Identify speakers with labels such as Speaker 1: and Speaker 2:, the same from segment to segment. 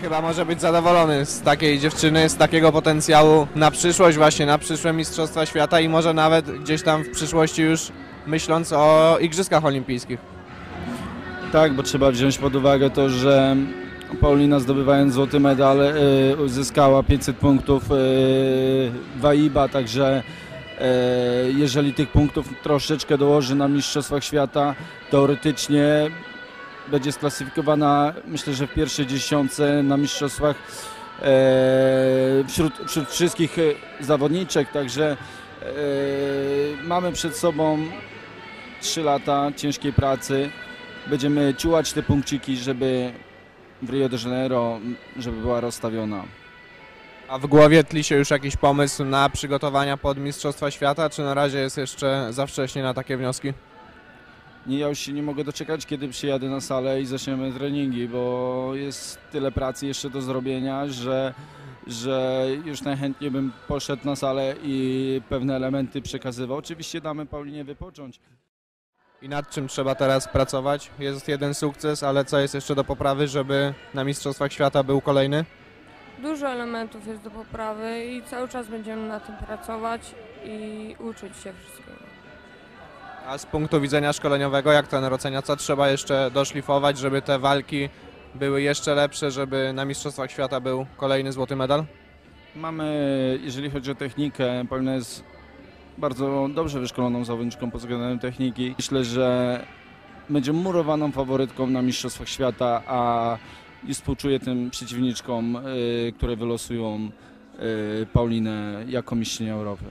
Speaker 1: Chyba może być zadowolony z takiej dziewczyny, z takiego potencjału na przyszłość, właśnie na przyszłe Mistrzostwa Świata i może nawet gdzieś tam w przyszłości już myśląc o Igrzyskach Olimpijskich.
Speaker 2: Tak, bo trzeba wziąć pod uwagę to, że Paulina zdobywając złoty medal y, uzyskała 500 punktów y, WAIBA, także y, jeżeli tych punktów troszeczkę dołoży na Mistrzostwach Świata, teoretycznie będzie sklasyfikowana myślę, że w pierwszej dziesiątce na Mistrzostwach e, wśród, wśród wszystkich y, zawodniczek, także e, mamy przed sobą 3 lata ciężkiej pracy. Będziemy ciułać te punkciki, żeby w Rio de Janeiro, żeby była rozstawiona.
Speaker 1: A w głowie tli się już jakiś pomysł na przygotowania pod Mistrzostwa Świata, czy na razie jest jeszcze za wcześnie na takie wnioski?
Speaker 2: Nie, ja już się nie mogę doczekać, kiedy przyjadę na salę i zaczniemy treningi, bo jest tyle pracy jeszcze do zrobienia, że, że już najchętniej bym poszedł na salę i pewne elementy przekazywał. Oczywiście damy Paulinie wypocząć.
Speaker 1: I nad czym trzeba teraz pracować? Jest jeden sukces, ale co jest jeszcze do poprawy, żeby na Mistrzostwach Świata był kolejny?
Speaker 3: Dużo elementów jest do poprawy i cały czas będziemy na tym pracować i uczyć się wszystkiego.
Speaker 1: A z punktu widzenia szkoleniowego, jak ten ocenia, co trzeba jeszcze doszlifować, żeby te walki były jeszcze lepsze, żeby na Mistrzostwach Świata był kolejny złoty medal?
Speaker 2: Mamy, jeżeli chodzi o technikę, Paulina jest bardzo dobrze wyszkoloną zawodniczką pod względem techniki. Myślę, że będzie murowaną faworytką na Mistrzostwach Świata, a i współczuję tym przeciwniczkom, y, które wylosują y, Paulinę jako mistrzynię Europy.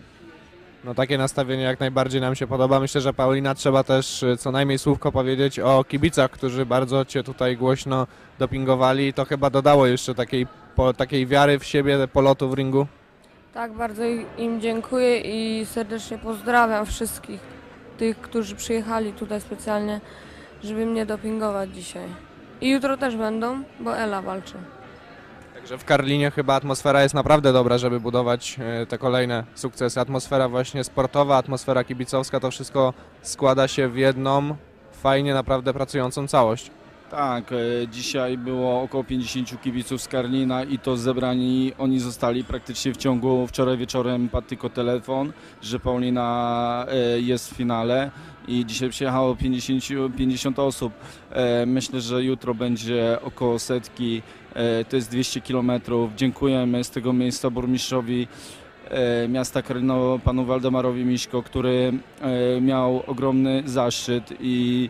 Speaker 1: No takie nastawienie jak najbardziej nam się podoba. Myślę, że Paulina trzeba też y, co najmniej słówko powiedzieć o kibicach, którzy bardzo Cię tutaj głośno dopingowali. To chyba dodało jeszcze takiej, po, takiej wiary w siebie, polotu w ringu.
Speaker 3: Tak, bardzo im dziękuję i serdecznie pozdrawiam wszystkich tych, którzy przyjechali tutaj specjalnie, żeby mnie dopingować dzisiaj. I jutro też będą, bo Ela walczy.
Speaker 1: Także w Karlinie chyba atmosfera jest naprawdę dobra, żeby budować e, te kolejne sukcesy. Atmosfera właśnie sportowa, atmosfera kibicowska, to wszystko składa się w jedną fajnie naprawdę pracującą całość.
Speaker 2: Tak, e, dzisiaj było około 50 kibiców z Karlina i to zebrani, oni zostali praktycznie w ciągu, wczoraj wieczorem padł tylko telefon, że Paulina e, jest w finale i dzisiaj przyjechało 50, 50 osób. Myślę, że jutro będzie około setki, to jest 200 km. Dziękujemy z tego miejsca burmistrzowi e, miasta Karlino, panu Waldemarowi Miśko, który e, miał ogromny zaszczyt i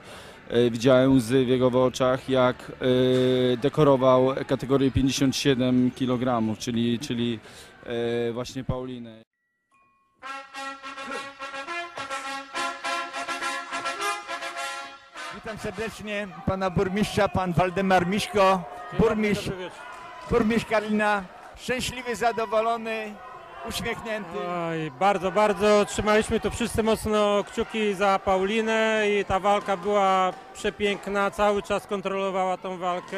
Speaker 2: E, Widziałem łzy w jego oczach, jak e, dekorował kategorię 57 kg, czyli, czyli e, właśnie Paulinę.
Speaker 4: Witam serdecznie pana burmistrza, pan Waldemar Miśko, burmistrz, burmistrz Karlina, szczęśliwy, zadowolony, uśmiechnięty.
Speaker 5: Oj, bardzo, bardzo trzymaliśmy tu wszyscy mocno kciuki za Paulinę i ta walka była przepiękna, cały czas kontrolowała tą walkę.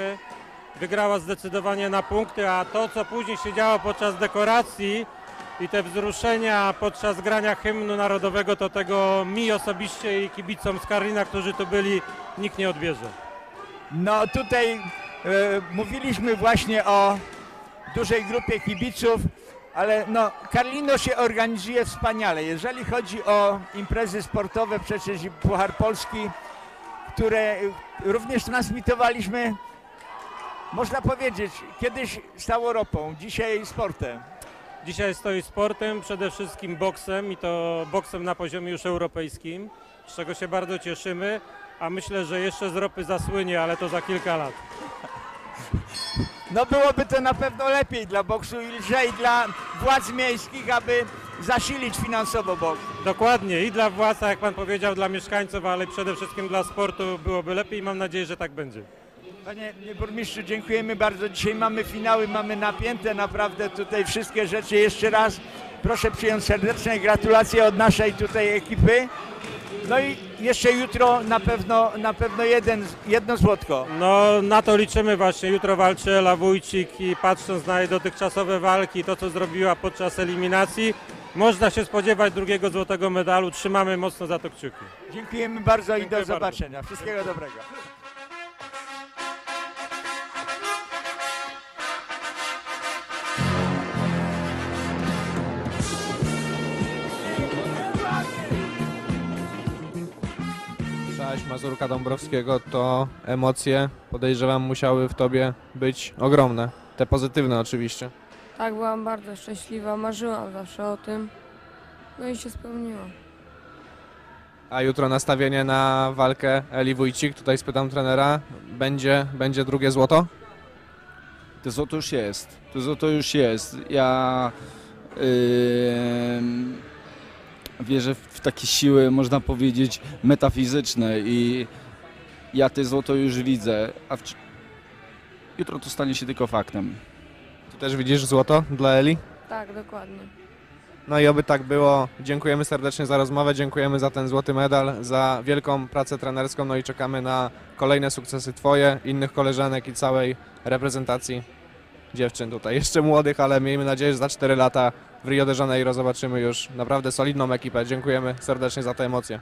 Speaker 5: Wygrała zdecydowanie na punkty, a to co później się działo podczas dekoracji i te wzruszenia podczas grania hymnu narodowego, to tego mi osobiście i kibicom z Karlina, którzy tu byli, nikt nie odbierze.
Speaker 4: No tutaj mówiliśmy właśnie o dużej grupie kibiców, ale no Karlino się organizuje wspaniale. Jeżeli chodzi o imprezy sportowe, przecież Puchar Polski, które e, również transmitowaliśmy, można powiedzieć, kiedyś stało ropą, dzisiaj sportem.
Speaker 5: Dzisiaj stoi sportem, przede wszystkim boksem i to boksem na poziomie już europejskim, z czego się bardzo cieszymy, a myślę, że jeszcze z ropy zasłynie, ale to za kilka lat.
Speaker 4: No byłoby to na pewno lepiej dla boksu i lżej dla władz miejskich, aby zasilić finansowo boks.
Speaker 5: Dokładnie i dla władz, jak pan powiedział, dla mieszkańców, ale przede wszystkim dla sportu byłoby lepiej i mam nadzieję, że tak będzie.
Speaker 4: Panie burmistrzu, dziękujemy bardzo. Dzisiaj mamy finały, mamy napięte naprawdę tutaj wszystkie rzeczy. Jeszcze raz proszę przyjąć serdeczne gratulacje od naszej tutaj ekipy. No i jeszcze jutro na pewno, na pewno jeden, jedno złotko.
Speaker 5: No na to liczymy właśnie. Jutro walczy Ela Wójcik i patrząc na jej dotychczasowe walki, to co zrobiła podczas eliminacji, można się spodziewać drugiego złotego medalu. Trzymamy mocno za to kciuki.
Speaker 4: Dziękujemy bardzo i
Speaker 5: Dziękuję
Speaker 4: do zobaczenia. Wszystkiego dobrego.
Speaker 1: Słyszałaś Mazurka Dąbrowskiego, to emocje podejrzewam musiały w tobie być ogromne. Te pozytywne oczywiście.
Speaker 3: Tak, byłam bardzo szczęśliwa, marzyłam zawsze o tym. No i się spełniło.
Speaker 1: A jutro nastawienie na walkę Eli Wójcik, tutaj spytam trenera, będzie, będzie drugie złoto?
Speaker 2: To złoto już jest. To złoto już jest. Ja ym, wierzę w takie siły, można powiedzieć, metafizyczne i ja te złoto już widzę, a w, jutro to stanie się tylko faktem.
Speaker 1: Ty też widzisz złoto dla Eli?
Speaker 3: Tak, dokładnie.
Speaker 1: No i oby tak było. Dziękujemy serdecznie za rozmowę, dziękujemy za ten złoty medal, za wielką pracę trenerską, no i czekamy na kolejne sukcesy Twoje, innych koleżanek i całej reprezentacji dziewczyn tutaj. Jeszcze młodych, ale miejmy nadzieję, że za 4 lata w Rio de Janeiro zobaczymy już naprawdę solidną ekipę. Dziękujemy serdecznie za te emocje.